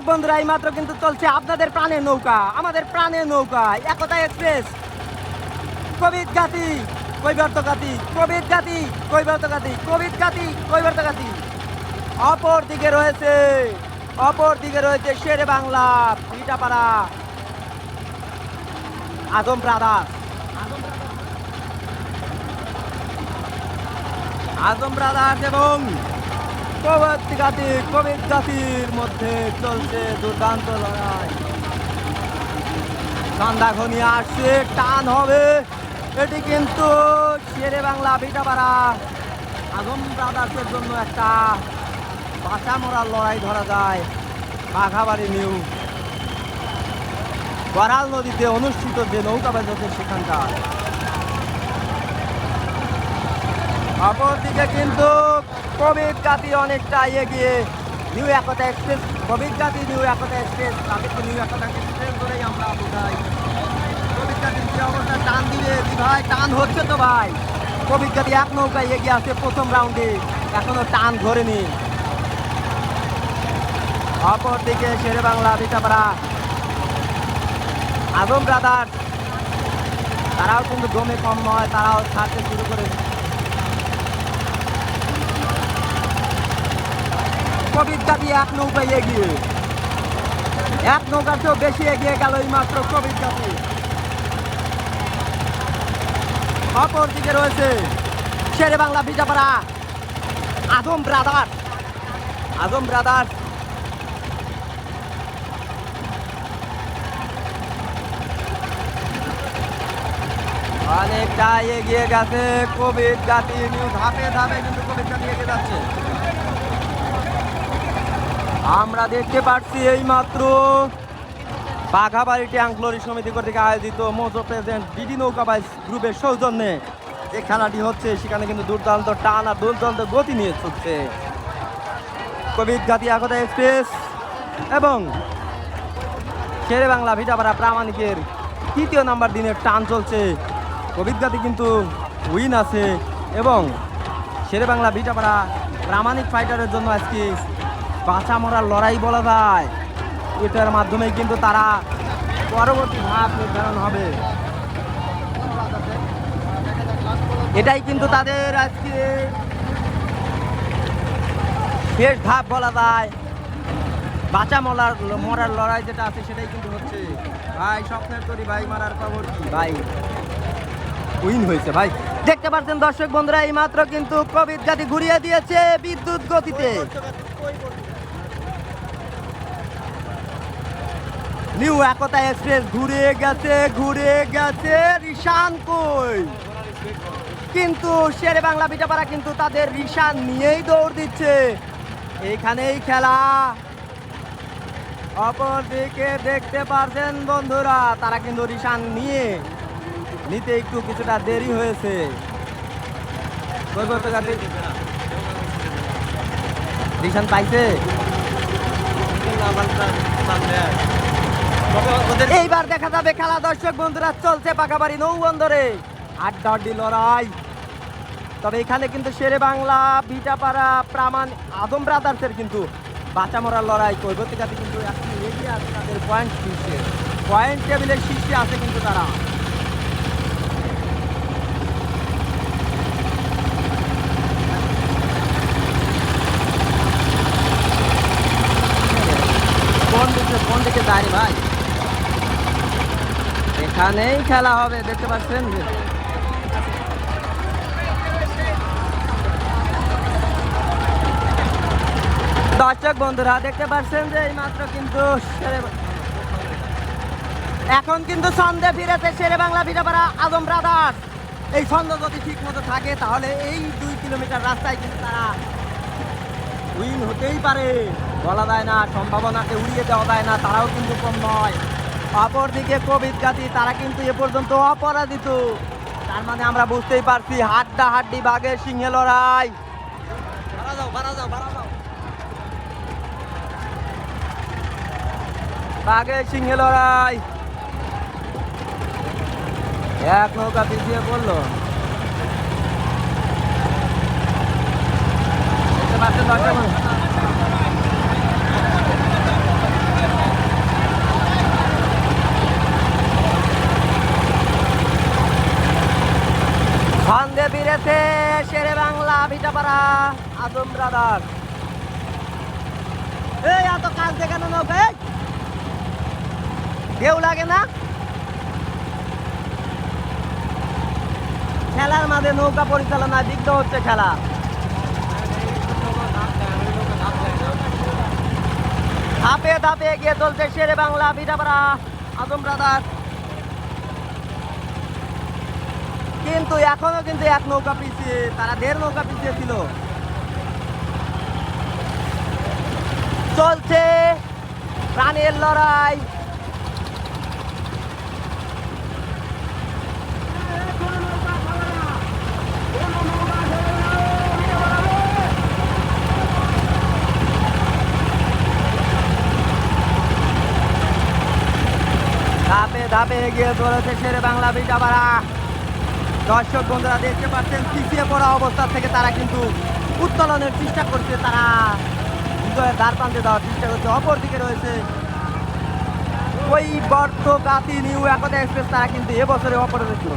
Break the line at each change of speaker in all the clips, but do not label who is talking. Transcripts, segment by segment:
দর্শক বন্ধুরা, এই মাত্র কিন্তু চলছে আপনাদের প্রাণের নৌকা, আমাদের প্রাণের নৌকা। একতা এক্সপ্রেস কবিত গাতি কৈবর্ত গাতি কবিত গাতি কৈবর্ত গাতি কবিত গাতি কৈবর্ত গাতি অপর দিকে রয়েছে, অপর দিকে রয়েছে শেরে বাংলা, পিঠাপাড়া, আদম ব্রাদার আদম ব্রাদার্স এবং কবিত গাতি কবিত গাতির মধ্যে চলছে দুর্দান্ত লড়াই। সন্ধ্যা ঘনিয়ে আসছে, টান হবে। এটি কিন্তু শেরে বাংলা বিটাপাড়া আদম ব্রাদার্সের জন্য একটা বাঁচা মরার লড়াই ধরা যায় বাঘাবাড়ি নিউ। বরাল নদীতে অনুষ্ঠিত যে নৌকাবাজ হচ্ছে সেখানকার। অপরদিকে কিন্তু কোভিড গাতি অনেকটা এগিয়ে নিউ একতা এক্সপ্রেস কোভিড গাতি নিউ একতা এক্সপ্রেস তাদেরকে নিউ একতা এক্সপ্রেস ধরেই আমরা বোঝাই। কোভিড গাতির যে অবস্থা? টান দিবে দি ভাই? টান হচ্ছে তো ভাই। কোভিড গাতি এক নৌকায় এগিয়ে আছে প্রথম রাউন্ডে এখনও টান ধরেনি। অপরদিকে শেরে বাংলা বিটাপাড়া আজম ব্রাদার তারাও কিন্তু দমে কম নয়, তারাও ছাড়তে শুরু করেছে। কবিতা দিয়ে এক নৌকায় এগিয়ে। এক নৌকার চেয়েও বেশি এগিয়ে গেল এই মাত্র কবিতা অপর দিকে রয়েছে শেরে বাংলা বিজাপাড়া আদম ব্রাদার। আদম ব্রাদার। অনেকটা এগিয়ে গেছে কোভিড জাতি। ধাপে ধাপে কিন্তু কোভিড জাতি এগিয়ে যাচ্ছে। আমরা দেখতে পাচ্ছি এই মাত্র বাঘাবাড়ি ট্যাঙ্কলরি সমিতি কর্তৃক আয়োজিত মোজো প্রেজেন্ট ডিডি নৌকাবাইজ গ্রুপের সৌজন্যে যে খেলাটি হচ্ছে, সেখানে কিন্তু দুর্দান্ত টান আর দুর্দান্ত গতি নিয়ে চলছে। কোভিড গাতি একতা এক্সপ্রেস এবং শেরে বাংলা ভিটাপাড়া প্রামাণিকের তৃতীয় নাম্বার দিনের টান চলছে। কোভিড গাতি কিন্তু উইন আছে এবং শেরে বাংলা ভিটাপাড়া প্রামাণিক ফাইটারের জন্য আজকে বাঁচা মরার লড়াই বলা যায়। এটার মাধ্যমে কিন্তু তারা পরবর্তী ধাপ নির্ধারণ হবে। এটাই কিন্তু তাদের আজকে শেষ ধাপ বলা যায়। বাঁচা মরার মরার লড়াই যেটা আছে, সেটাই কিন্তু হচ্ছে। ভাই, স্বপ্নের তরি, ভাই, মারার খবর কি? ভাই, উইন হয়েছে, ভাই। দেখতে পাচ্ছেন দর্শক বন্ধুরা এই মাত্র কিন্তু কোভিড গাড়ি ঘুরিয়ে দিয়েছে বিদ্যুৎ গতিতে। নিউ একতা এক্সপ্রেস ঘুরে গেছে ঘুরে গেছে। রিশান কই? কিন্তু শেরে বাংলা পিঠাপাড়া কিন্তু তাদের রিশান নিয়েই দৌড় দিচ্ছে। এইখানেই খেলা। অপরদিকে দেখতে পারছেন বন্ধুরা, তারা কিন্তু রিশান নিয়ে নিতে একটু কিছুটা দেরি হয়েছে। রিশান পাইছে? এইবার দেখা যাবে খেলা, দর্শক বন্ধুরা, চলছে পাকাবাড়ি নৌবন্দরে আড্ডা আড্ডি লড়াই। তবে এখানে কিন্তু শেরে বাংলা বিটাপাড়া প্রামাণ আদম ব্রাদার্সের কিন্তু বাঁচা মরার লড়াই। কৈবতিকাতে কিন্তু এগিয়ে আছে তাদের পয়েন্ট শীর্ষে। পয়েন্ট টেবিলের শীর্ষে আছে কিন্তু তারা। কোন দিকে কোন দিকে দাঁড়িয়ে ভাই। এখানেই খেলা হবে, দেখতে পাচ্ছেন? দর্শক বন্ধুরা, দেখতে পাচ্ছেন যে এই মাত্র কিন্তু এখন কিন্তু ছন্দে ফিরেছে শেরে বাংলা ভিটাপাড়া আজম ব্রাদার্স। এই ছন্দ যদি ঠিক মতো থাকে, তাহলে এই দুই কিলোমিটার রাস্তায় কিন্তু তারা উইন হতেই পারে। বলা যায় না সম্ভাবনাকে উড়িয়ে দেওয়া যায় না, তারাও কিন্তু কম নয়। অপরদিকে কোভিড জাতি তারা কিন্তু এ পর্যন্ত অপরাজিত। তার মানে আমরা বুঝতেই পারছি হাড্ডা হাড্ডি বাঘের সিংহে লড়াই। বাঘের সিংহে লড়াই। এক নৌকা পিছিয়ে পড়ল। দেখতে পাচ্ছেন দর্শক বন্ধু? খেলার মাঝে নৌকা পরিচালনা, বিঘ্ন হচ্ছে খেলা। ধাপে ধাপে এগিয়ে চলছে শেরে বাংলা ভিটাপাড়া আদম ব্রাদার। কিন্তু এখনও কিন্তু এক নৌকা পিছিয়ে, তারা দেড় নৌকা পিছিয়ে ছিল চলছে প্রাণের লড়াই। ধাপে ধাপে এগিয়ে চলেছে শেরে বাংলা বিটাবাড়া দর্শক বন্ধুরা দেখতে পাচ্ছেন, পিছিয়ে পড়া অবস্থা থেকে তারা কিন্তু উত্তোলনের চেষ্টা করছে। তারা বিজয়ের দ্বার প্রান্তে দেওয়ার চেষ্টা করছে। অপরদিকে রয়েছে ওই বর্ত গাতি নিউ একতা এক্সপ্রেস, তারা কিন্তু এবছরে অপরাধ ছিল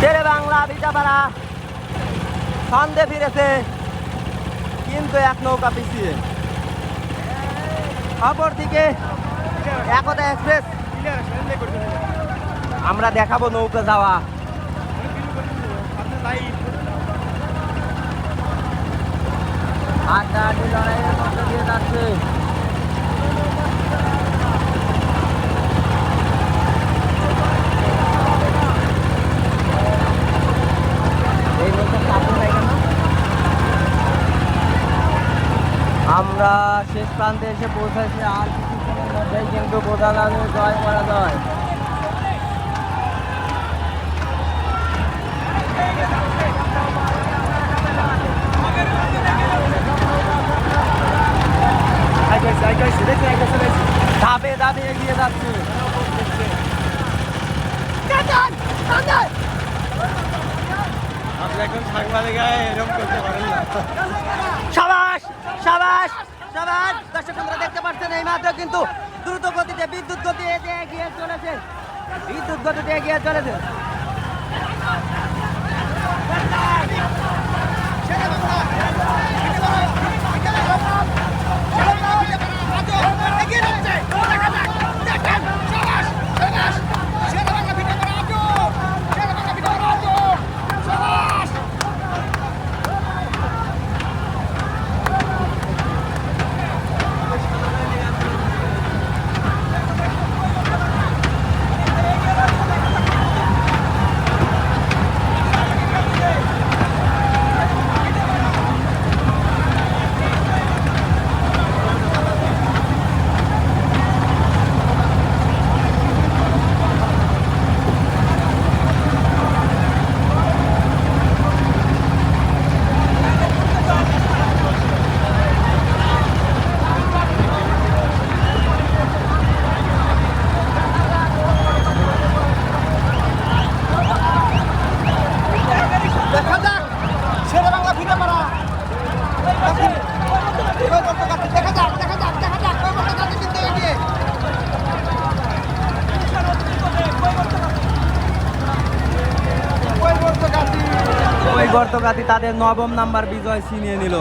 শেরে বাংলা বিটাপাড়া সন্ধে ফিরেছে, কিন্তু এক নৌকা পিছিয়ে। অপরদিকে একতা এক্সপ্রেস। আমরা দেখাবো নৌকা যাওয়া। আড্ডি লড়াইয়ের মধ্যে দিয়ে যাচ্ছে এই নৌকা কাপড় নাই কেন? আমরা শেষ প্রান্তে এসে পৌঁছেছি আর কিছুক্ষণের মধ্যেই কিন্তু যাবে জয় করা যায় ধাপে ধাপে এগিয়ে যাচ্ছে।
আপনি এখন সাংবাদিক এরকম করতে পারেন না।
সাবাস! সাবাস সাবাস, দর্শক বন্ধুরা দেখতে পাচ্ছেন, এই মাত্র কিন্তু দ্রুত গতিতে বিদ্যুৎ গতি এগিয়ে চলেছে। বিদ্যুৎ গতিতে এগিয়ে চলেছে।
দেখা যাক শেরে বাংলা ফিরে মারা দেখা যাক দেখা যাক দেখা যাক
ওই গর্তঘাতি তাদের নবম নাম্বার বিজয় ছিনিয়ে নিল